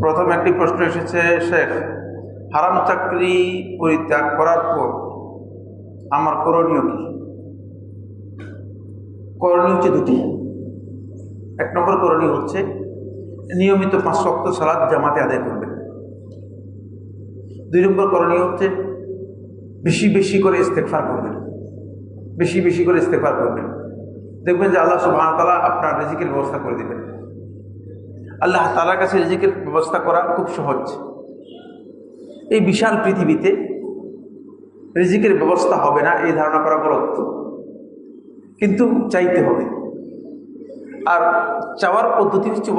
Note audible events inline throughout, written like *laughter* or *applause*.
প্রথম একটি প্রশ্ন এসেছে, শেখ, হারাম চাকরি পরিত্যাগ করার পর আমার করণীয় কি? করণীয় হচ্ছে দুটি। এক নম্বর করণীয় হচ্ছে, নিয়মিত পাঁচ শক্ত সালাদ জামাতে আদায় করবেন। দুই নম্বর করণীয় হচ্ছে, বেশি বেশি করে ইস্তেকফার করবেন। বেশি বেশি করে ইস্তেকফার করবেন। দেখবেন যে আল্লাহ সুবাহতালা আপনার রিজিকের ব্যবস্থা করে দেবেন। আল্লাহ তালার কাছে রিজিকের ব্যবস্থা করা খুব সহজ। এই বিশাল পৃথিবীতে রিজিকের ব্যবস্থা হবে না, এই ধারণা করা গলত। কিন্তু চাইতে হবে। আর চাওয়ার পদ্ধতি হচ্ছে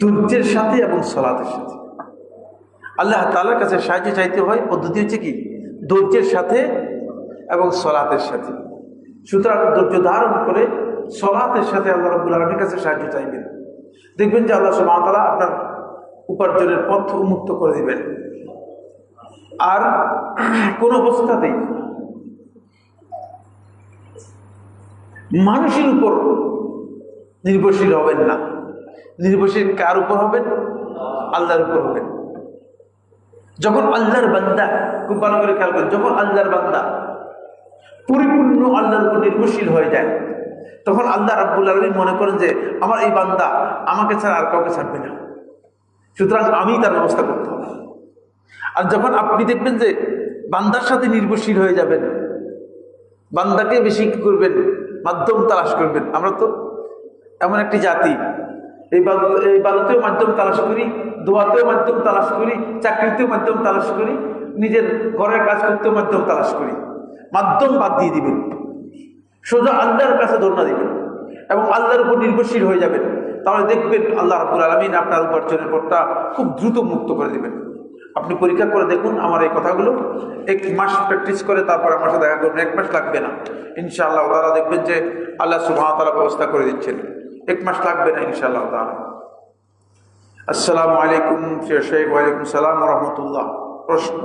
ধৈর্যের সাথে এবং সলাতের সাথে। আল্লাহ তালার কাছে সাহায্য চাইতে হয়, পদ্ধতি হচ্ছে কি? ধৈর্যের সাথে এবং সলাতের সাথে। সুতরাং ধৈর্য ধারণ করে সলাতের সাথে আল্লাহ রব্বুল আলমীর কাছে সাহায্য চাইবেন। দেখবেন যে আল্লাহ সুবাহতালা আপনার উপার্জনের পথ উন্মুক্ত করে দিবেন। আর কোন অবস্থাতেই মানুষের উপর নির্ভরশীল হবেন না। নির্ভরশীল কার উপর হবেন? আল্লাহর উপর হবেন। যখন আল্লাহর বান্দা, খুব ভালো করে খেয়াল করেন, যখন আল্লাহর বান্দা পরিপূর্ণ আল্লাহর উপর নির্ভরশীল হয়ে যায় তখন আল্লাহ রাব্বুল আলমী মনে করেন যে, আমার এই বান্দা আমাকে ছাড়া আর কাউকে ছাড়বে না। সুতরাং আমি তার ব্যবস্থা করতে হবে। আর যখন আপনি দেখবেন যে বান্দার সাথে নির্ভরশীল হয়ে যাবেন, বান্দাকে বেশি কি করবেন? মাধ্যম তালাশ করবেন। আমরা তো এমন একটি জাতি। এই এই বালুতেও মাধ্যম তালাশ করি, দোয়াতেও মাধ্যম তালাশ করি, চাকরিতেও মাধ্যম তালাশ করি, নিজের ঘরের কাজ করতেও মাধ্যম তালাশ করি। মাধ্যম বাদ দিয়ে দিবেন। সোজা আল্লাহর কাছে ধর্ণা দিবেন এবং আল্লাহর উপর নির্ভরশীল হয়ে যাবেন। তাহলে দেখবেন আল্লাহ রাবুল আলমিন আপনার উপার্জনের পথটা খুব দ্রুত মুক্ত করে দিবেন। আপনি পরীক্ষা করে দেখুন আমার এই কথাগুলো। এক মাস প্র্যাকটিস করে তারপর আমার সাথে দেখা করবেন। এক মাস লাগবে না। ইনশাআল্লাহ তারা দেখবেন যে আল্লাহ সুবাহ তারা ব্যবস্থা করে দিচ্ছেন। এক মাস লাগবে না ইনশাআল্লাহ তারা আসসালামু আলাইকুম শেখ ওয়ালাইকুম সালাম রহমতুল্লাহ। প্রশ্ন।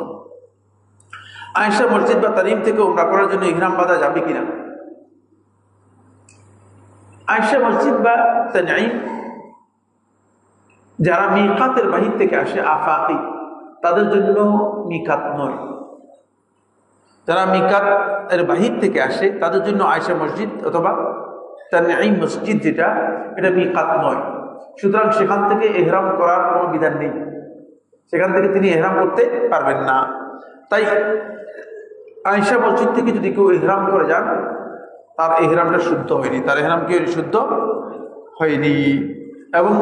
আয়সা মসজিদ বা তারিম থেকে উমরা করার জন্য ইহরাম বাঁধা যাবে কিনা? আয়সা মসজিদ বা তানাইম যারা মিকাতের বাহির থেকে আসে আফাকি তাদের জন্য মিকাত নয়। যারা মিকাত এর বাহির থেকে আসে, তাদের জন্য আয়সা মসজিদ অথবা তানাইম মসজিদ যেটা, এটা মিকাত নয়। সুতরাং সেখান থেকে এহরাম করার কোনো বিধান নেই। সেখান থেকে তিনি এহরাম করতে পারবেন না। তাই আয়সা মসজিদ থেকে যদি কেউ এহরাম করে যান তার এহরামটা শুদ্ধ হয়নি, তার এহরাম কি শুদ্ধ হয়নি। এবং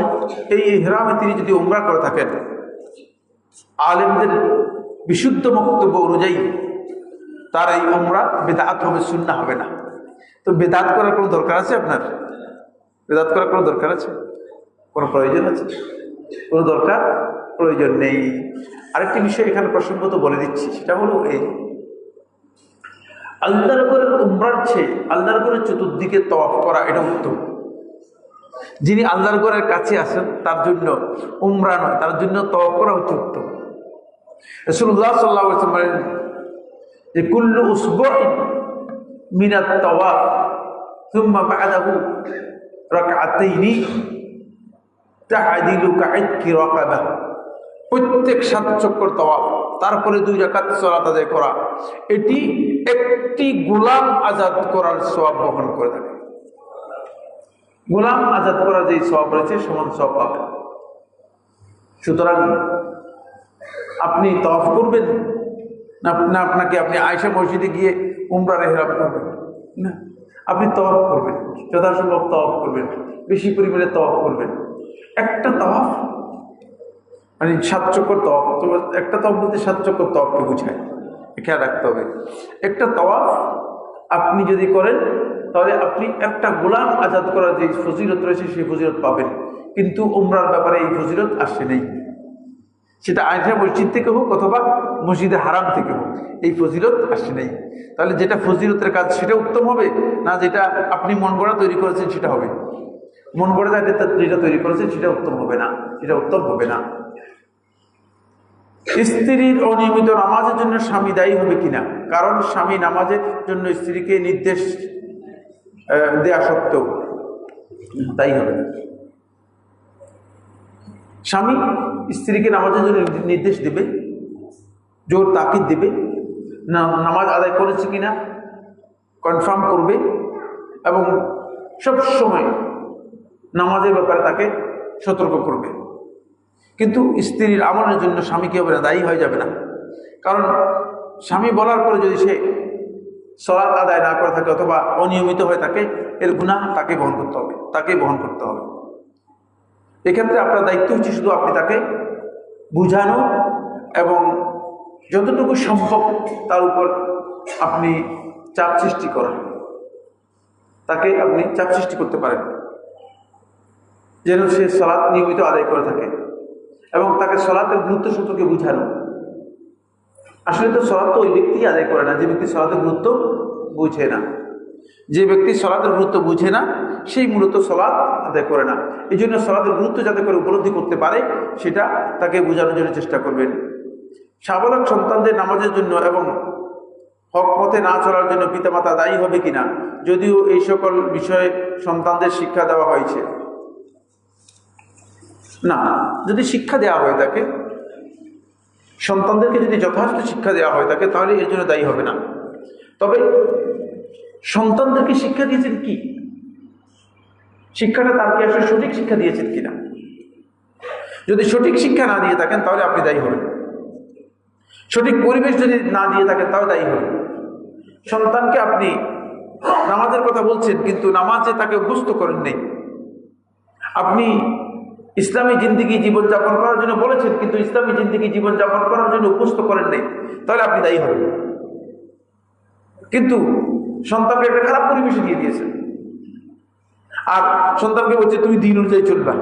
এই এহরামে তিনি যদি উমরা করে থাকেন, আলেমদের বিশুদ্ধ বক্তব্য অনুযায়ী তার এই উমরা, বেদাত হবে শূন্য হবে না। তো বেদাত করার কোনো দরকার আছে আপনার? বেদাত করার কোনো দরকার আছে? কোনো প্রয়োজন আছে? কোনো দরকার? প্রয়োজন নেই। আরেকটি বিষয় এখানে প্রসঙ্গত বলে দিচ্ছি, সেটা হলো এই আল্লাহর করে উমরার চেয়ে আল্লাহর করে চতুর্দিকে তফ করা এটা উত্তম। যিনি আল্লাহর ঘরের কাছে আসেন তার জন্য উমরা নয়, তার জন্য তফ করা হচ্ছে উত্তম। রসুল্লাহ সাল্লাহ বলেন যে, কুল্লু উসব মিনাত তওয়াফ, সুম্মা বাদাহু রাকাতাইনি তাহাদিলু কাইদকি রাকাবা প্রত্যেক সাত চক্কর তওয়াফ, তারপরে দুই রাকাত সালাত আদায় করা, এটি একটি গোলাম আজাদ করার সওয়াব বহন করে থাকে। গোলাম আজাদ করার যে সওয়াব রয়েছে, সমান সওয়াব পাবেন। সুতরাং আপনি তফ করবেন না আপনাকে আপনি আয়সা মসজিদে গিয়ে উমরার এহরাম করবেন? না, আপনি তফ করবেন, যথাসম্ভব তফ করবেন, বেশি পরিমাণে তফ করবেন। একটা তফ মানে সাত চক্কর তফ একটা তফ বলতে সাত চক্কর তফকে বুঝায়। খেয়াল রাখতে হবে। একটা তওয়াফ আপনি যদি করেন, তাহলে আপনি একটা গোলাম আজাদ করার যে ফজিলত রয়েছে, সেই ফজিলত পাবেন। কিন্তু উমরার ব্যাপারে এই ফজিলত আসে নেই। সেটা আয়সা মসজিদ থেকে হোক অথবা মসজিদে হারাম থেকে হোক, এই ফজিলত আসে নেই। তাহলে যেটা ফজিলতের কাজ, সেটা উত্তম হবে না যেটা আপনি মন গড়া তৈরি করেছেন, সেটা হবে? মন গড়া যেটা তৈরি করেছেন, সেটা উত্তম হবে না। সেটা উত্তম হবে না। স্ত্রীর অনিয়মিত নামাজের জন্য স্বামী দায়ী হবে কিনা? কারণ স্বামী নামাজের জন্য স্ত্রীকে নির্দেশ দেয়া সত্ত্বেও তাই হবে স্বামী স্ত্রীকে নামাজের জন্য নির্দেশ দেবে, জোর তাকিদ দেবে, না, নামাজ আদায় করেছে কিনা, কনফার্ম করবে, এবং সব সময় নামাজের ব্যাপারে তাকে সতর্ক করবে। কিন্তু স্ত্রীর আমলের জন্য স্বামী কি হবে না? দায়ী হয়ে যাবে না। কারণ স্বামী বলার পরে যদি সে সলাৎ আদায় না করে থাকে অথবা অনিয়মিত হয়ে থাকে, এর গুণা তাকে বহন করতে হবে, তাকে বহন করতে হবে। এক্ষেত্রে আপনার দায়িত্ব হচ্ছে শুধু আপনি তাকে বুঝানো এবং যতটুকু সম্ভব তার উপর আপনি চাপ সৃষ্টি করেন। তাকে আপনি চাপ সৃষ্টি করতে পারেন। যেন সে সলাৎ নিয়মিত আদায় করে থাকে। এবং তাকে সলাতের গুরুত্ব সম্পর্কে বুঝানো। আসলে তো সলাৎ তো ওই ব্যক্তি আদায় করে না, যে ব্যক্তি সলাতের গুরুত্ব বুঝে না। যে ব্যক্তি সলাতের গুরুত্ব বুঝে না, সেই মূলত সলাৎ আদায় করে না। এই জন্য সলাতের গুরুত্ব যাতে করে উপলব্ধি করতে পারে, সেটা তাকে বোঝানোর জন্য চেষ্টা করবেন। সাবলক সন্তানদের নামাজের জন্য এবং হক পথে না চলার জন্য পিতামাতা দায়ী হবে কিনা, যদিও এই সকল বিষয়ে সন্তানদের শিক্ষা দেওয়া হয়েছে। না, যদি শিক্ষা দেওয়া হয়ে থাকে সন্তানদেরকে যদি যথাযথ শিক্ষা দেওয়া হয় থাকে তাহলে এর জন্য দায়ী হবে না। তবে সন্তানদেরকে শিক্ষা দিয়েছেন কি? শিক্ষাটা তারকে আসলে সঠিক শিক্ষা দিয়েছেন কিনা? যদি সঠিক শিক্ষা না দিয়ে থাকেন, তাহলে আপনি দায়ী হবেন। সঠিক পরিবেশ যদি না দিয়ে থাকেন, তাও দায়ী হবেন। সন্তানকে আপনি নামাজের কথা বলছেন, কিন্তু নামাজে তাকে অভ্যস্ত করেন নেই আপনি ইসলামী জিন্দিগি জীবনযাপন করার জন্য বলেছেন, কিন্তু ইসলামী জিন্দিগি জীবনযাপন করার জন্য উপস্থ করেন নেই। তাহলে আপনি দায়ী হবেন। কিন্তু সন্তানকে একটা খারাপ পরিবেশে দিয়ে দিয়েছেন। আর সন্তানকে বলছে, তুমি দিন অনুযায়ী চলবা।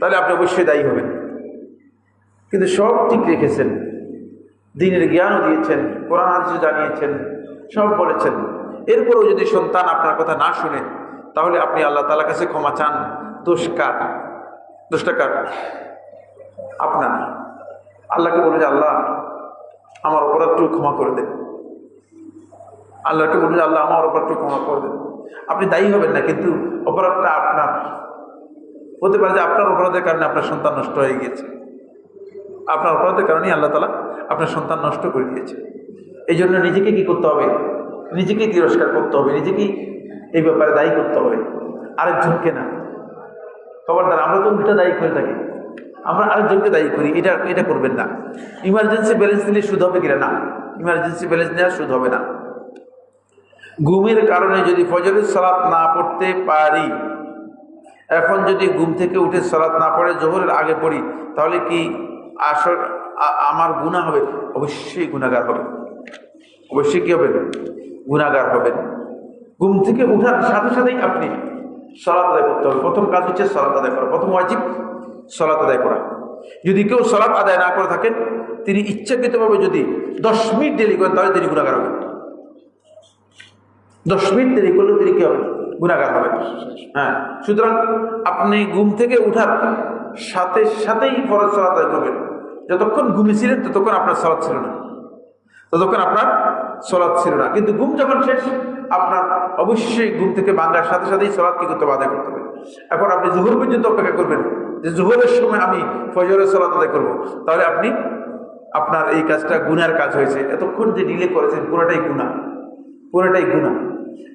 তাহলে আপনি অবশ্যই দায়ী হবেন। কিন্তু সব ঠিক রেখেছেন। দিনের জ্ঞানও দিয়েছেন, কোরআন হাদিসও জানিয়েছেন, সব বলেছেন। এরপরেও যদি সন্তান আপনার কথা না শুনে, তাহলে আপনি আল্লাহ তালার কাছে ক্ষমা চান, দোষ কার? দোষটা কার? আপনার। আল্লাহকে বলে যে, আল্লাহ, আমার অপরাধটুকু ক্ষমা করে দেন। আল্লাহকে বলুন যে, আল্লাহ, আমার অপরাধটুকু ক্ষমা করে দেন। আপনি দায়ী হবেন না, কিন্তু অপরাধটা আপনার। হতে পারে যে আপনার অপরাধের কারণে আপনার সন্তান নষ্ট হয়ে গিয়েছে। আপনার অপরাধের কারণেই আল্লাহ তালা আপনার সন্তান নষ্ট করে দিয়েছে। এই জন্য নিজেকে কি করতে হবে? নিজেকেই তিরস্কার করতে হবে। নিজেকেই এই ব্যাপারে দায়ী করতে হবে। আরেকজনকে না। খবরদার, আমরা তো উল্টা দায়ী করে থাকি। আমরা আরেকজনকে দায়ী করি, এটা এটা করবেন না। ইমার্জেন্সি ব্যালেন্স দিলে সুদ হবে কিনা? না। ইমার্জেন্সি ব্যালেন্স নেওয়া সুদ হবে না। ঘুমের কারণে যদি ফজরের সালাত না পড়তে পারি, এখন যদি ঘুম থেকে উঠে সালাত না পড়ে, জোহরের আগে পড়ি, তাহলে কি আসর আমার গুণা হবে? অবশ্যই গুণাগার হবে। অবশ্যই কি হবেন গুণাগার হবেন ঘুম থেকে উঠার সাথে সাথেই আপনি সলাত আদায় করতে হবে। প্রথম কাজ হচ্ছে সলাত আদায় করা। প্রথম ওয়াজিব সলাত আদায় করা। যদি কেউ সলাত আদায় না করে থাকেন, তিনি ইচ্ছাকৃতভাবে যদি দশ মিনিট দেরি করেন, তাহলে তিনি গুণাগার হবেন। দশ মিনিট দেরি করলেও তিনি কি হবেন? গুণাগার হবেন। হ্যাঁ। সুতরাং আপনি ঘুম থেকে উঠার সাথে সাথেই ফরজ সলাত আদায় করবেন। যতক্ষণ ঘুমিয়েছিলেন ততক্ষণ আপনার সলাৎ ছিল না। ততক্ষণ আপনার সলাৎ ছিল না। কিন্তু ঘুম যখন শেষ আপনার অবশ্যই ঘুম থেকে ভাঙার সাথে সাথেই সলাৎ কি করতে আদায় করতে হবে। এখন আপনি জোহর পর্যন্ত অপেক্ষা করবেন যে জোহরের সময় আমি ফজরের সলাৎ আদায় করব। তাহলে আপনি আপনার এই কাজটা গুনার কাজ হয়েছে। এতক্ষণ যে ডিলে করেছেন, পুরোটাই গুণা পুরোটাই গুণা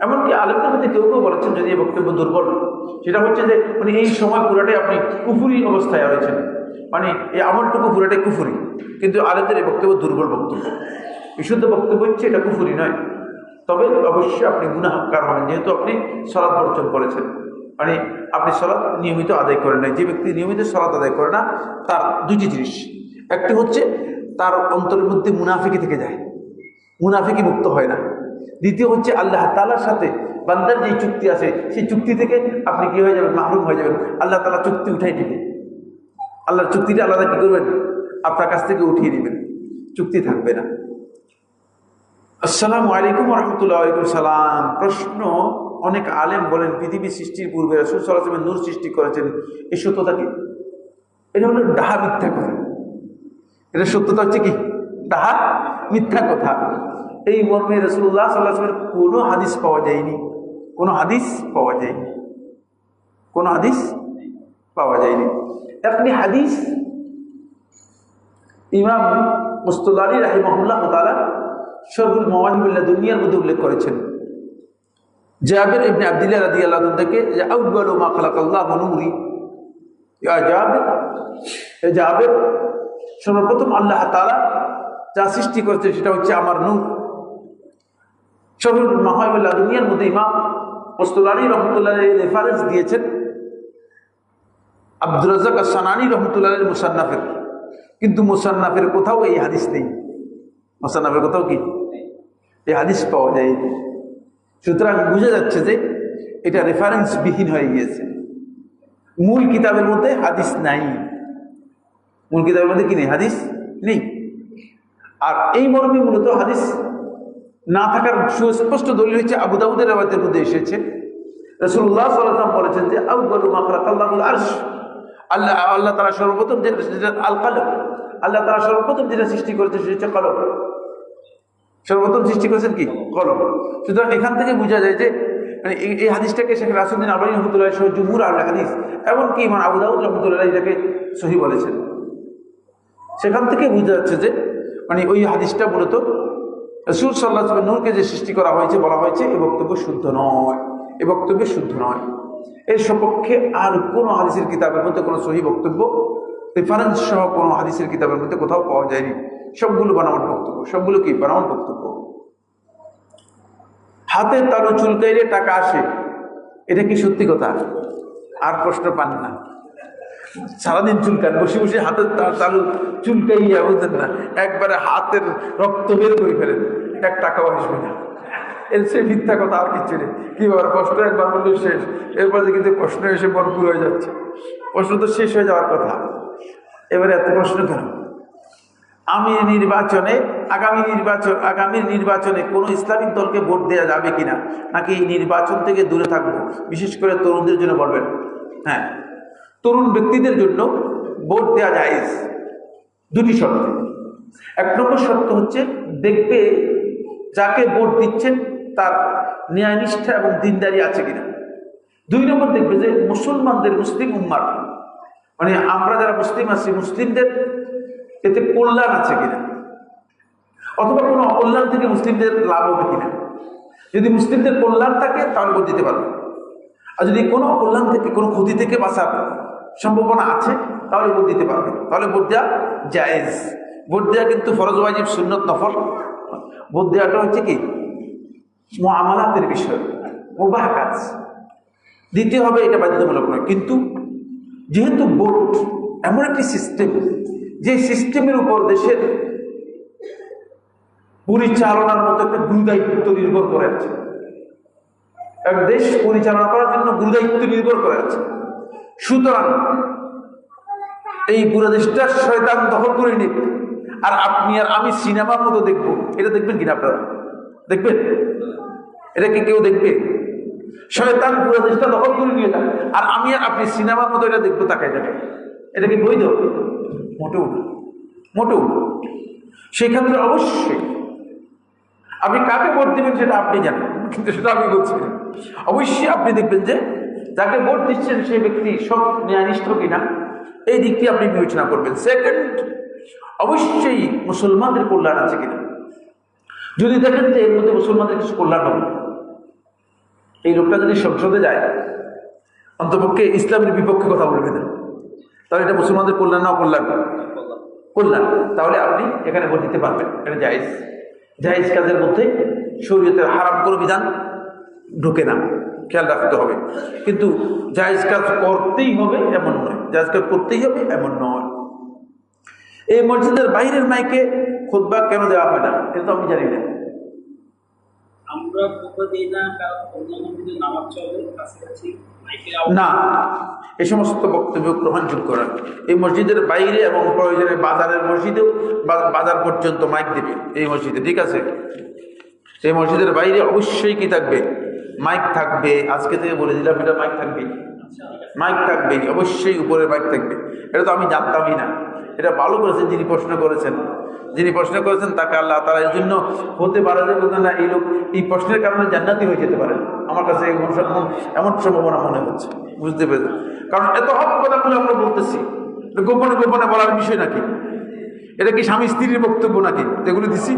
এমনকি আলেমদের মধ্যে কেউ কেউ বলেছেন, যদি এই বক্তব্য দুর্বল, সেটা হচ্ছে যে মানে এই সময় পুরোটাই আপনি কুফুরি অবস্থায় রয়েছেন। মানে এই আমলটুকু পুরোটাই কুফুরি। কিন্তু আলেমদের এই বক্তব্য দুর্বল বক্তব্য। বিশুদ্ধ বক্তব্য হচ্ছে এটা কুফুরি নয়। তবে অবশ্যই আপনি গুণাহকার হবেন যেহেতু আপনি সলাৎ বর্জন করেছেন। মানে আপনি সলাৎ নিয়মিত আদায় করেন না যে ব্যক্তি নিয়মিত সলাৎ আদায় করে না, তার দুটি জিনিস। একটি হচ্ছে, তার অন্তরের মধ্যে মুনাফিকি থেকে যায়। মুনাফিকি মুক্ত হয় না। দ্বিতীয় হচ্ছে, আল্লাহ তালার সাথে বান্দার যে চুক্তি আছে, সেই চুক্তি থেকে আপনি কি হয়ে যাবেন? মাহরুম হয়ে যাবেন। আল্লাহ তালা চুক্তি উঠাই দিবে আল্লাহর চুক্তিটা আলাদা কি করবেন? আপনার কাছ থেকে উঠিয়ে দিবেন। চুক্তি থাকবে না। আসসালামু আলাইকুম রহমতুল্লাহ আলাইকুম সালাম। প্রশ্ন, অনেক আলেম বলেন, পৃথিবী সৃষ্টির পূর্বে রসুল সাল্লামের নূর সৃষ্টি করেছেন এই সত্যতা কি? এটা হলো ডাহা মিথ্যা কথা। এটা সত্যতা হচ্ছে কি? ডাহা মিথ্যা কথা। এই মর্মে রসুল্লাহ সাল্লাহামের কোনো হাদিস পাওয়া যায়নি। কোনো হাদিস পাওয়া যায়নি। কোনো হাদিস পাওয়া যায়নি। একটি হাদিস ইমাম মুস্তদারি রাহিমহুল্লাহ তালা শরবুল মওয়াহিবুল্লাহ দুনিয়ার মধ্যে উল্লেখ করেছেন। জাবের ইবনে আব্দুল্লাহ রাদিয়াল্লাহু আনহু থেকে যে আউয়ালু মা খালাকাল্লাহু নূরি। ইয়া জাবের জাবের, সর্বপ্রথম আল্লাহ তাআলা যা সৃষ্টি করেছে সেটা হচ্ছে আমার নূর। শরবুল মওয়াহিবুল্লাহ দুনিয়ার মধ্যে ইমাম মুস্তদারি রহমতুল্লাহ রেফারেন্স দিয়েছেন। আব্দুর রাজাক সানানি রহমতুল্লাহ মুসান্নাফের। কিন্তু মুসান্নাফের কোথাও এই হাদিস নেই। মুসান্নাফের কোথাও কি? এই হাদিস পাওয়া যায়। সুতরাং বোঝা যাচ্ছে যে এটা রেফারেন্স বিহীন হয়ে গিয়েছে। মূল কিতাবের মধ্যে হাদিস নাই। মূল কিতাবের মধ্যে কি নেই? হাদিস নেই। আর এই মর্মে মূলত হাদিস না থাকার সুস্পষ্ট দলিল হচ্ছে আবু দাউদের রেওয়ায়তের মধ্যে এসেছে। রসুল্লাহ সাল্লাম বলেছেন যে আউ্বালু মাখলাকাল্লাহুল আরশ। আল্লাহ আল্লাহ তারা সর্বপ্রথম যেটা আল কালম আল্লাহ তারা সর্বপ্রথম যেটা সৃষ্টি করেছে, সেটা হচ্ছে কলম। সর্বপ্রথম সৃষ্টি করেছেন কি? কলম। সুতরাং এখান থেকে বোঝা যায় যে মানে এই হাদিসটাকে শেখ রাসুদ্দিন আবাই রহমতুল্লাহ সহ জুমুর আল হাদিস, এমনকি ইমান আবু দাউদ রহমতুল্লাহ এটাকে সহি বলেছেন। সেখান থেকে বোঝা যাচ্ছে যে মানে ওই হাদিসটা মূলত রসুল সাল্লাহ নূরকে যে সৃষ্টি করা হয়েছে বলা হয়েছে, এ বক্তব্য শুদ্ধ নয়। এ বক্তব্য শুদ্ধ নয়। এর সপক্ষে আর কোনো হাদিসের কিতাবের মধ্যে কোনো সহি বক্তব্য রেফারেন্স সহ কোনো হাদিসের কিতাবের মধ্যে কোথাও পাওয়া যায়নি। সবগুলো বানাওয়ার বক্তব্য সবগুলো কি বানাওয়ার বক্তব্য। হাতে তালু চুলকাইলে টাকা আসে, এটা কি সত্যি কথা? আর কষ্ট পান না। সারাদিন চুলকান, বসে বসে হাতের তালু চুলকাইয়া বুঝলেন না, একবারে হাতের রক্ত বের করে ফেলেন, এক টাকাও আসবে না। এর সে মিথ্যা কথা আর কিছু নেই। কি ব্যাপার? কষ্ট একবার বললে শেষ। এরপরে কিন্তু প্রশ্ন এসে ভরপুর হয়ে যাচ্ছে। প্রশ্ন তো শেষ হয়ে যাওয়ার কথা। এবারে এত প্রশ্ন কেন? আমি নির্বাচনে, আগামী নির্বাচন, আগামী নির্বাচনে কোনো ইসলামিক দলকে ভোট দেওয়া যাবে কিনা, নাকি এই নির্বাচন থেকে দূরে থাকব, বিশেষ করে তরুণদের জন্য বলবেন। হ্যাঁ তরুণ ব্যক্তিদের জন্য ভোট দেওয়া যায় দুটি শর্ত। এক নম্বর শর্ত হচ্ছে, দেখবে যাকে ভোট দিচ্ছেন তার ন্যায়নিষ্ঠা এবং দিনদারি আছে কিনা। দুই নম্বর দেখবে যে মুসলমানদের মুসলিম উম্মার মানে আমরা যারা মুসলিম আছি, মুসলিমদের এতে কল্যাণ আছে কিনা? অথবা কোনো অকল্যাণ থেকে মুসলিমদের লাভ হবে কিনা? যদি মুসলিমদের কল্যাণ থাকে, তাহলে ভোট দিতে পারবে। আর যদি কোনো অকল্যাণ থেকে, কোনো ক্ষতি থেকে বাঁচার সম্ভাবনা আছে, তাহলে ভোট দিতে পারবে। তাহলে ভোট দেওয়া জায়েজ। ভোট দেওয়া কিন্তু ফরজ, ওয়াজিব, সুন্নত নফল। ভোট দেওয়াটা হচ্ছে কি? আমালাতের বিষয় মুবাহ কাজ দিতে হবে এটা বাধ্যতামূলক নয়। কিন্তু যেহেতু ভোট এমন একটি সিস্টেম যে সিস্টেমের উপর দেশের পরিচালনার মতো একটা গুরুদায়িত্ব নির্ভর করে আছে। এক দেশ পরিচালনা করার জন্য গুরুদায়িত্ব নির্ভর করে আছে। সুতরাং এই পুরো দেশটা শয়তান দখল করে নেবে। আর আপনি আর আমি সিনেমার মতো দেখব। এটা দেখবেন কিনা আপনারা? দেখবেন? এটা কি কেউ দেখবে? শয়তান পুরো দেশটা দখল করে নিয়ে যান আর আমি আর আপনি সিনেমার মতো এটা দেখব তাকাই যাবে। এটা কি বৈধ? মোটেও না মোটেও না। সেই ক্ষেত্রে অবশ্যই আপনি কাকে ভোট দেবেন সেটা আপনি জানেন, কিন্তু সেটা আমি বলছি। অবশ্যই আপনি দেখবেন যে যাকে ভোট দিচ্ছেন সেই ব্যক্তি সব ন্যায়নিষ্ঠ কিনা, এই দিকটি আপনি বিবেচনা করবেন। সেকেন্ড অবশ্যই মুসলমানদের কল্যাণ আছে কিনা। যদি দেখেন যে এর মধ্যে মুসলমানদের কিছু কল্যাণ হবে, এই লোকটা যদি সংসদে যায়, অন্তপক্ষে ইসলামের বিপক্ষে কথা বলবে না। তাহলে এটা মুসলমানদের কল্যাণ না অকল্যাণ? কল্যাণ। তাহলে আপনি এখানে ভোট দিতে পারবেন। এটা জায়েজ। জায়েজ কাজের মধ্যে শরীয়তের হারাম কোনো বিধান ঢুকে না। খেয়াল রাখতে হবে। কিন্তু জায়েজ কাজ করতেই হবে এমন নয়। জায়েজ কাজ করতেই হবে এমন নয়। এই মসজিদের বাইরের মাইকে খুতবা কেন দেওয়া হয় না? এটা তো আমি জানি না। আমরা না এই সমস্ত বক্তব্য গ্রহণযোগ্য না এই মসজিদের বাইরে এবং প্রয়োজনে বাজারের মসজিদেও বাজার পর্যন্ত মাইক দেবে এই মসজিদে, ঠিক আছে? সেই মসজিদের বাইরে অবশ্যই কি থাকবে? মাইক থাকবে। আজকে থেকে বলে দিলাম, এটা মাইক থাকবে। মাইক থাকবে, অবশ্যই উপরে মাইক থাকবে। এটা তো আমি জানতামই না। এটা ভালো করেছেন যিনি প্রশ্ন করেছেন। যিনি প্রশ্ন করেছেন তাকে আল্লাহ তারা এর জন্য হতে পারে যে না, এই লোক এই প্রশ্নের কারণে জান্নাতি হয়ে যেতে পারে। আমার কাছে এমন সম্ভাবনা মনে হচ্ছে। বুঝতে পেরেছেন? কারণ এত হক কথাগুলো আমরা বলতেছি। গোপনে গোপনে বলার বিষয় নাকি? এটা কি স্বামী স্ত্রীর বক্তব্য নাকি? এগুলো দিছি?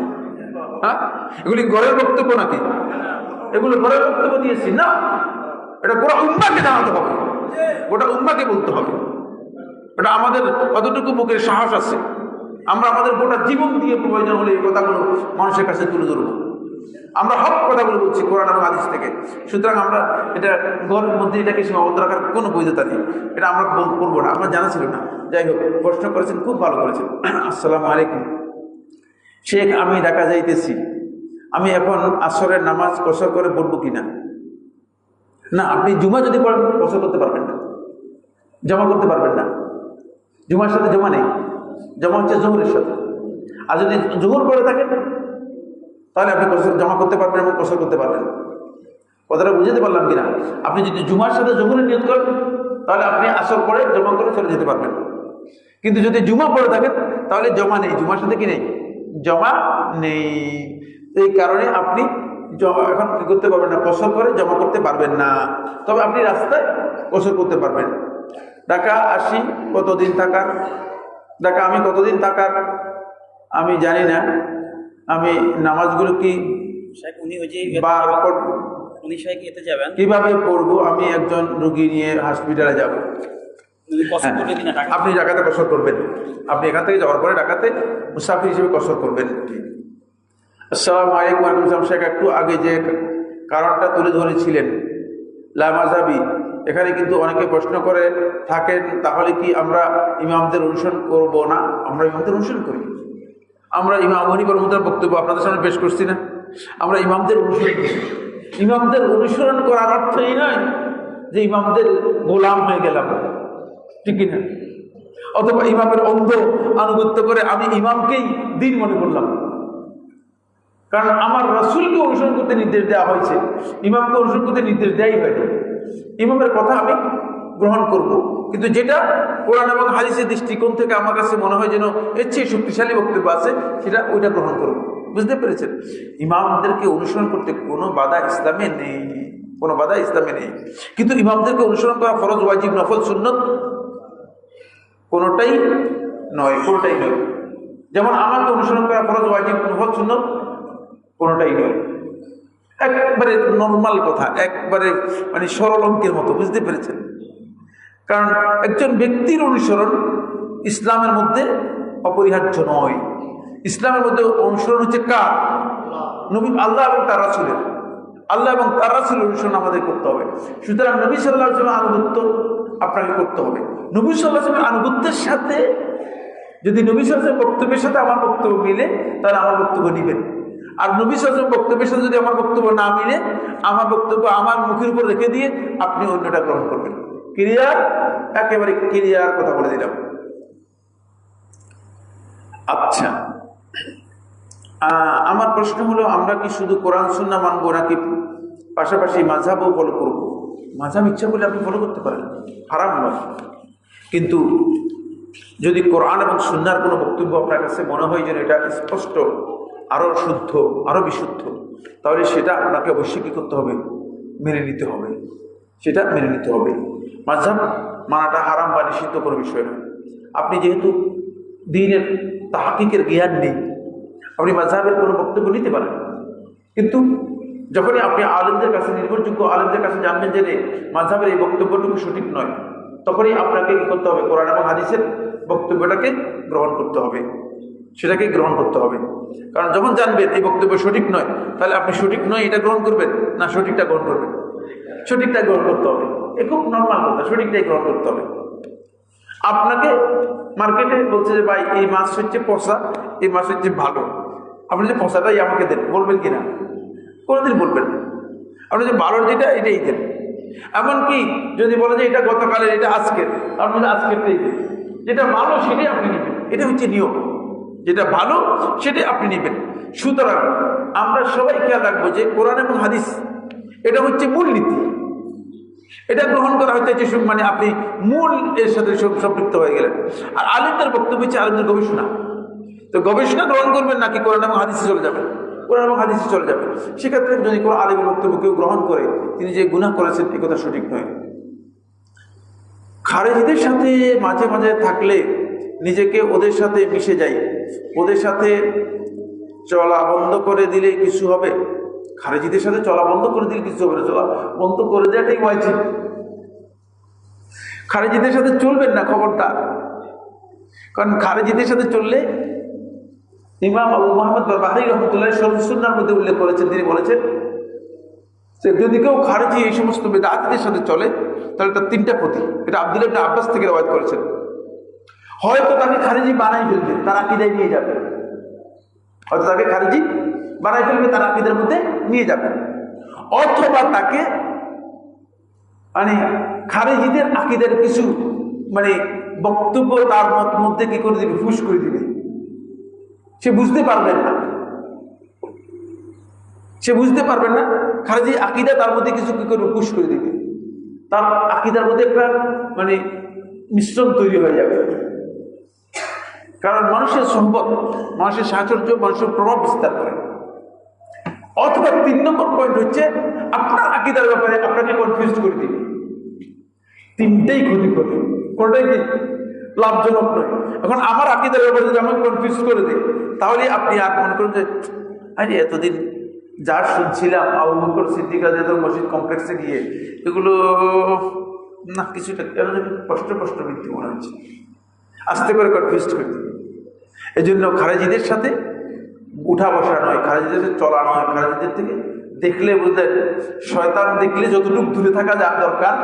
হ্যাঁ? এগুলি ঘরের বক্তব্য নাকি? এগুলো ঘরের বক্তব্য দিয়েছি। না। এটা গোটা উম্মাকে জানাতে হবে। গোটা উম্মাকে বলতে হবে। এটা আমাদের কতটুকু বুকের সাহস আছে? আমরা আমাদের গোটা জীবন দিয়ে প্রয়োজন হলে এই কথাগুলো মানুষের কাছে তুলে ধরবো। আমরা হক কথাগুলো বলছি কোরআন এবং হাদিস থেকে। সুতরাং আমরা এটা ঘরের মধ্যে এটাকে সীমাবদ্ধ রাখার কোনো বৈধতা নেই। এটা আমরা করব না, আমরা জানা ছিল না। যাই হোক, প্রশ্ন করেছেন, খুব ভালো করেছেন। *clears throat* আসসালামু আলাইকুম। শেখ, আমি ঢাকা যাইতেছি। আমি এখন আসরের নামাজ কসর করে পড়ব কিনা? না, আপনি জুমা যদি পড়েন, কসর করতে পারবেন না। জমা করতে পারবেন না। জুমার সাথে জমা নেই। জমা হচ্ছে জোহরের সাথে। আর যদি জোহর করে থাকেন তাহলে আপনি জমা করতে পারবেন এবং কসর করতে পারবেন। কথাটা বুঝতে পারলাম কিনা? আপনি যদি জুমার সাথে জোহরের নিয়োগ করেন, তাহলে আপনি আসর পরে জমা করে চলে যেতে পারবেন। কিন্তু যদি জুমা পড়ে থাকেন, তাহলে জমা নেই। জুমার সাথে কি নেই? জমা নেই। এই কারণে আপনি এখন কি করতে পারবেন না? কসর করে জমা করতে পারবেন না। তবে আপনি রাস্তায় কসর করতে পারবেন। ঢাকা আসি, কতদিন থাকার? ঢাকা আমি কতদিন থাকার? আমি জানি না। আমি নামাজগুলো কি শেখ উনি ওই বা উনি শেখ যাবেন? কীভাবে পড়ব আমি একজন রুগী নিয়ে হসপিটালে যাব। টাকা আপনি ঢাকাতে কসর করবেন। আপনি এখান থেকে যাওয়ার পরে ঢাকাতে মুসাফির হিসেবে কসর করবেন। আসসালামু আলাইকুম আসসালাম শেখ একটু আগে যে কারণটা তুলে ধরেছিলেন লামাজাবি এখানে কিন্তু অনেকে প্রশ্ন করে থাকেন তাহলে কি আমরা ইমামদের অনুসরণ করব না? আমরা ইমামদের অনুসরণ করি। আমরা ইমাম হনিফ রহমতের বক্তব্য আপনাদের সামনে পেশ করছি না। আমরা ইমামদের অনুসরণ ইমামদের অনুসরণ করার অর্থ এই নয় যে ইমামদের গোলাম হয়ে গেলাম। ঠিক না অথবা ইমামের অন্ধ আনুগত্য করে আমি ইমামকেই দিন মনে করলাম। কারণ আমার রসুলকে অনুসরণ করতে নির্দেশ দেওয়া হয়েছে। ইমামকে অনুসরণ করতে নির্দেশ দেওয়াই হয়নি। ইমামের কথা আমি গ্রহণ করব। কিন্তু যেটা কোরআন এবং হাদিসের দৃষ্টিকোণ থেকে আমার কাছে মনে হয় যেন এর চেয়ে শক্তিশালী বক্তব্য আছে, সেটা ওইটা গ্রহণ করব বুঝতে পেরেছেন? ইমামদেরকে অনুসরণ করতে কোনো বাধা ইসলামে নেই। কোনো বাধা ইসলামে নেই। কিন্তু ইমামদেরকে অনুসরণ করা ফরজ, ওয়াজিব, নফল, সুন্নত কোনোটাই নয় কোনোটাই নয়। যেমন আমাকে অনুসরণ করা ফরজ, ওয়াজিব, নফল, সুন্নত কোনোটাই নয়। একবারে নর্মাল কথা, একবারে মানে সরল অঙ্কের মতো, বুঝতে পেরেছেন? কারণ একজন ব্যক্তির অনুসরণ ইসলামের মধ্যে অপরিহার্য নয়। ইসলামের মধ্যে অনুসরণ হচ্ছে কার? নবী, আল্লাহ এবং তার রাসুলের। আল্লাহ এবং তার রাসুলের অনুসরণ আমাদের করতে হবে। সুতরাং নবী সাল্লাহ আসলামের আনুগত্য আপনাকে করতে হবে। নবী সাল্লাহ আসলামের আনুগত্যের সাথে যদি নবী সাল্লামের বক্তব্যের সাথে আমার বক্তব্য মিলে, তাহলে আমার বক্তব্য নেবেন। আর নবী সাল্লামের বক্তব্যের সাথে যদি আমার বক্তব্য না মিলে, আমার বক্তব্য আমার মুখের উপর রেখে দিয়ে আপনি অন্যটা গ্রহণ করবেন। ক্লিয়ার একেবারে ক্লিয়ার কথা বলে দিলাম। আচ্ছা। আমার প্রশ্ন হলো, আমরা কি শুধু কোরআন, সুন্না মানবো নাকি পাশাপাশি মাঝাবও ফলো করব? মাঝাব ইচ্ছা করলে আপনি ফলো করতে পারেন। হারাম নয়। কিন্তু যদি কোরআন এবং সুন্নার কোনো বক্তব্য আপনার কাছে মনে হয় যেন এটা স্পষ্ট, আরও শুদ্ধ, আরও বিশুদ্ধ, তাহলে সেটা আপনাকে অবশ্যই কী করতে হবে? মেনে নিতে হবে। সেটা মেনে নিতে হবে। মাঝাব মানাটা হারাম বা নিষিদ্ধ কোনো বিষয় নয় আপনি যেহেতু দিনের তাহাকিকের জ্ঞান নেই, আপনি মাঝাবের কোনো বক্তব্য নিতে পারেন। কিন্তু যখনই আপনি আলেমদের কাছে, নির্ভরযোগ্য আলেমদের কাছে জানবেন যে মাঝাবের এই বক্তব্যটুকু সঠিক নয়, তখনই আপনাকে কী করতে হবে? কোরআন এবং হাদিসের বক্তব্যটাকে গ্রহণ করতে হবে। সেটাকে গ্রহণ করতে হবে। কারণ যখন জানবেন এই বক্তব্য সঠিক নয়, তাহলে আপনি সঠিক নয় এটা গ্রহণ করবেন না সঠিকটা গ্রহণ করবেন? সঠিকটা গ্রহণ করতে হবে। এ খুব নর্মাল কথা, সঠিকটাই গ্রহণ করতে হবে। আপনাকে মার্কেটে বলছে যে, ভাই, এই মাছ হচ্ছে পচা, এই মাছ হচ্ছে ভালো। আপনি যে পচাটাই আমাকে দেন, বলবেন কি না কোনোদিন বলবেন না। আপনি যে ভালোর যেটা, এটাই দেন। এমনকি যদি বলে যে, এটা গতকালের, এটা আজকের, আপনি আজকেরটাই দেন। যেটা ভালো, সেটাই আপনি নেবেন। এটা হচ্ছে নিয়ম। যেটা ভালো, সেটাই আপনি নেবেন। সুতরাং আমরা সবাই খেয়াল রাখব যে কোরআন এবং হাদিস, এটা হচ্ছে মূলনীতি। এটা গ্রহণ করা হচ্ছে সব- মানে আপনি মূল এর সাথে সম্পৃক্ত হয়ে গেলেন। আর আলিমদের বক্তব্য হচ্ছে আলিমদের গবেষণা। তো গবেষণা গ্রহণ করবেন নাকি কোরআন এবং হাদিসে চলে যাবেন কোরআন এবং হাদিসে চলে যাবেন সেক্ষেত্রে যদি কোনো আলিমের বক্তব্য কেউ গ্রহণ করে, তিনি যে গুনাহ করেছেন, এ কথা সঠিক নয়। খারেজিদের সাথে মাঝে মাঝে থাকলে নিজেকে ওদের সাথে মিশে যাই। ওদের সাথে চলা বন্ধ করে দিলে কিছু হবে? খারেজিদের সাথে চলা বন্ধ করে দিলে কিছু হবে চলা বন্ধ করে দেওয়াটাই ওয়াজিব। খারেজিদের সাথে চলবেন না খবরটা কারণ খারেজিদের সাথে চললে ইমাম আবু মোহাম্মদ বাহারি রহমতুল্লাহ সরসুন্নার মধ্যে উল্লেখ করেছেন, তিনি বলেছেন যে যদি কেউ খারেজি এই সমস্ত বেদাতিদের সাথে চলে, তাহলে তার তিনটা ক্ষতি। এটা আব্দুল আব্বাস থেকে রেওয়াজ করেছেন। হয়তো তাকে খারেজি বানাই ফেলবে, তার আকিদায় নিয়ে যাবে। হয়তো তাকে খারিজি বানাই ফেলবে, তার আকিদের মধ্যে নিয়ে যাবে। অথবা তাকে মানে খারেজিদের আকিদের কিছু মানে বক্তব্য তার মধ্যে কি করে দিবে? ফুস করে দিবে। সে বুঝতে পারবেন না। সে বুঝতে পারবেন না, খারেজি আকিদা তার মধ্যে কিছু কি করে পুশ করে দিবে। তার আকিদার মধ্যে একটা মানে মিশ্রণ তৈরি হয়ে যাবে। কারণ মানুষের সম্পদ, মানুষের সাহচর্য মানুষের প্রভাব বিস্তার করে। অথবা তিন নম্বর পয়েন্ট হচ্ছে আপনার আকিদার ব্যাপারে আপনাকে কনফিউজ করে দিবে। তিনটেই ক্ষতি করবে কোনটাই কি? লাভজনক নয়। এখন আমার আকিদার ব্যাপারে যদি আমাকে কনফিউজ করে দেয়, তাহলে আপনি আর মনে করেন যে, আরে, এতদিন যা শুনছিলাম, আবু বকর সিদ্দিকা যে মসজিদ কমপ্লেক্সে গিয়ে, এগুলো, না, কিছুটা কষ্ট কষ্ট বৃত্তি মনে হচ্ছে। আস্তে করে কনফিউজ করে দিই। এই জন্য খারেজিদের সাথে উঠা বসা নয় খারেজিদের সাথে চলা নয় খারেজিদের থেকে দেখলে বুঝলেন, শয়তান দেখলে যতটুকু দূরে থাকা যা দরকার,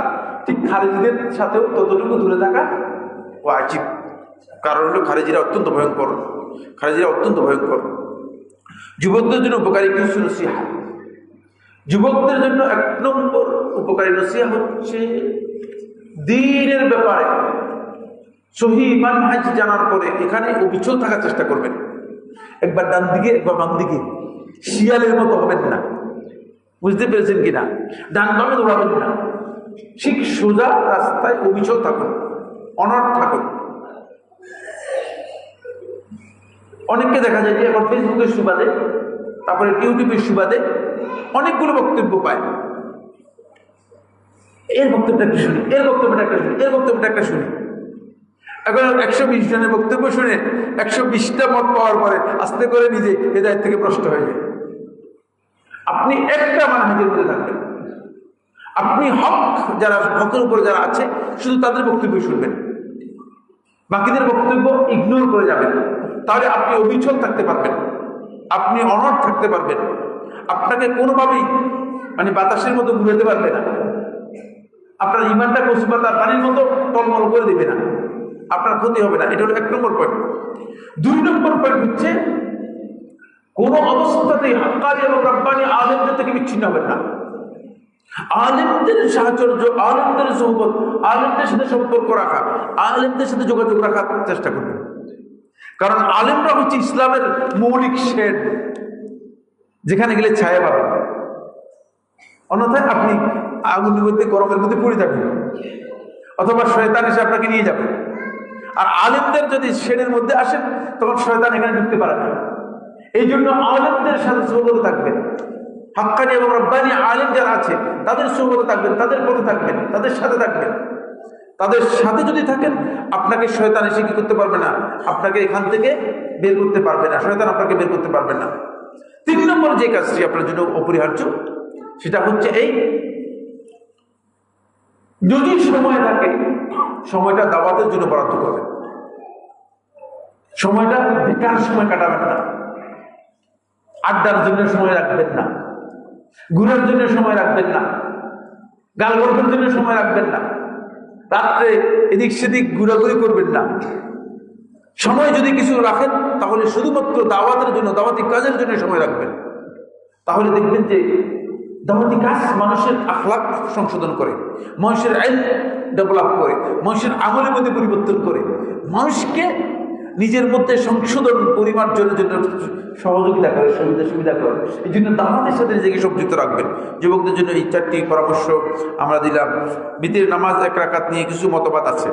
ঠিক খারেজিদের সাথেও ততটুকু দূরে থাকা ও আজীব কারণ হলো খারেজিরা অত্যন্ত ভয়ঙ্কর। খারেজিরা অত্যন্ত ভয়ঙ্কর। যুবকদের জন্য উপকারী কিছু নসিহা। যুবকদের জন্য এক নম্বর উপকারী নসিহা হচ্ছে দিনের ব্যাপারে। সহি মানহাজ জানার পরে এখানে অবিচল থাকার চেষ্টা করবেন। একবার ডান দিকে, একবার বাম দিকে। শিয়ালের মতো হবেন না। বুঝতে পেরেছেন কিনা? ডান বামে দৌড়াবেন না। ঠিক সোজা রাস্তায় অবিচল থাকুন। অনট থাকুন। অনেককে দেখা যায় যে এখন ফেসবুকের সুবাদে, তারপরে ইউটিউবের সুবাদে অনেকগুলো বক্তব্য পায়। এর বক্তব্যটা একটা শুনি, এর বক্তব্যটা একটা শুনি, এর বক্তব্যটা একটা শুনি। এখন একশো বিশ জনের বক্তব্য শুনে একশো বিশটা মত পাওয়ার পরে আস্তে করে নিজে হেদায়ত থেকে প্রশ্ন হয়ে যায়। আপনি একটা মানে মানহাজের মধ্যে থাকবেন। আপনি হক যারা, হকের উপরে যারা আছে, শুধু তাদের বক্তব্য শুনবেন। বাকিদের বক্তব্য ইগনোর করে যাবেন। তাহলে আপনি অবিচল থাকতে পারবেন। আপনি অনড় থাকতে পারবেন। আপনাকে কোনোভাবেই মানে বাতাসের মতো ঘুরেতে পারবে না। আপনার ইমানটা কচু পাতার পানির মতো টলমল করে দিবে না। আপনার ক্ষতি হবে না। এটা হলো এক নম্বর পয়েন্ট দুই নম্বর পয়েন্ট হচ্ছে, কোনো অবস্থাতেই হাক্কানি এবং রব্বানি আলেমদের থেকে বিচ্ছিন্ন হবেন না। আলেমদের সাহচর্য আলেমদের সহবত, আলেমদের সাথে সম্পর্ক রাখা, আলেমদের সাথে যোগাযোগ রাখার চেষ্টা করবেন। কারণ আলেমরা হচ্ছে ইসলামের মৌলিক শেড যেখানে গেলে ছায়া পাবেন। অন্যথায় আপনি আগুনের মধ্যে গরমের মধ্যে পড়ে যাবেন। অথবা শয়তান এসে আপনাকে নিয়ে যাবে। আর আলেমদের যদি শেডের মধ্যে আসেন, তখন শয়তান এখানে ঢুকতে পারে না। এই জন্য আলেমদের সাথে সৌগত থাকবেন। হাক্কানি এবং রব্বানি আলেম যারা আছে, তাদের সৌগত থাকবেন, তাদের পথে থাকবেন, তাদের সাথে থাকবেন। তাদের সাথে যদি থাকেন, আপনাকে শয়তান এসে কি করতে পারবে না? আপনাকে এখান থেকে বের করতে পারবে না। শয়তান আপনাকে বের করতে পারবে না। তিন নম্বর যে কাজটি আপনার জন্য অপরিহার্য, সেটা হচ্ছে এই। যদি সময় থাকে সময়টা দাওয়াতের জন্য বরাদ্দ করবেন সময়টা বেকার সময় কাটাবেন না। আড্ডার জন্য সময় রাখবেন না। ঘুরের জন্য সময় রাখবেন না। গাল গল্পের জন্য সময় রাখবেন না। রাত্রে এদিক সেদিক ঘোরাঘুরি করবেন না। সময় যদি কিছু রাখেন, তাহলে শুধুমাত্র দাওয়াতের জন্য, দাওয়াতি কাজের জন্য সময় রাখবেন। তাহলে দেখবেন যে দাওয়াতি কাজ মানুষের আখলাক সংশোধন করে, মানুষের আইন ডেভেলপ করে, মানুষের আমলের মধ্যে পরিবর্তন করে। মানুষকে নিজের মধ্যে সংশোধন পরিমার্জনের জন্য সহযোগিতা করে, সুবিধা সুবিধা করে, এই জন্য দাওয়াতের সাথে নিজেকে সংযুক্ত রাখবেন। যুবকদের জন্য এই চারটি পরামর্শ আমরা দিলাম। বিতির নামাজ এক রাকাত নিয়ে কিছু মতবাদ আছে।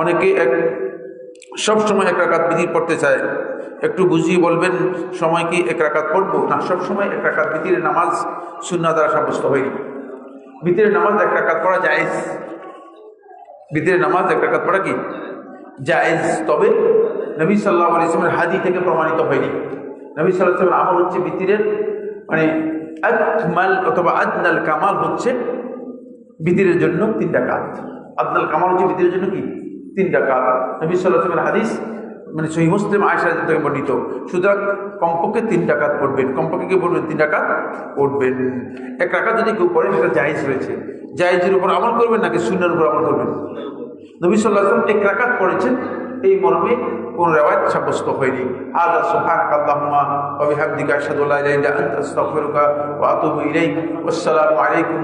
অনেকে এক সব সময় এক রাকাত বিধি পড়তে চায়। একটু বুঝিয়ে বলবেন, সময় কি এক রাকাত পড়ব? না, সব সময় এক রাকাত বিতির নামাজ শূন্য দ্বারা সাব্যস্ত হয়নি। বিতির নামাজ এক রাকাত পড়া যায় ভিতরে নামাজ এক রাকাত পড়া কি? জায়েজ। তবে নবী সাল্লাহ ইসলামের হাদি থেকে প্রমাণিত হয়নি। নবী সাল্লাহ ইসলামের আমল হচ্ছে বিতিরের মানে আকমাল অথবা আদনাল কামাল হচ্ছে বিতিরের জন্য তিন ডাকাত আদনাল কামাল হচ্ছে বিতিরের জন্য কি? তিন ডাকাত নবী সাল্লাহ ইসলামের হাদিস মানে সহি মুসলিম আয়সা থেকে বর্ণিত। সুতরাং কমপক্ষে তিন ডাকাত পড়বেন। কমপক্ষে কি পড়বেন? তিন ডাকাত পড়বেন। এক রাকাত যদি কেউ পড়ে, সেটা জায়েজ রয়েছে। জায়েজের উপর আমল করবেন নাকি শূন্যের উপর আমল করবেন? নবী সাল্লাহ আসলাম এক রাকাত পড়েছেন। এই মর্মে কোনো রেওয়ায়ত সাব্যস্ত হয়নি। আদা সুবহানাকা আল্লাহুম্মা ওয়া ওয়াসসালামু আলাইকুম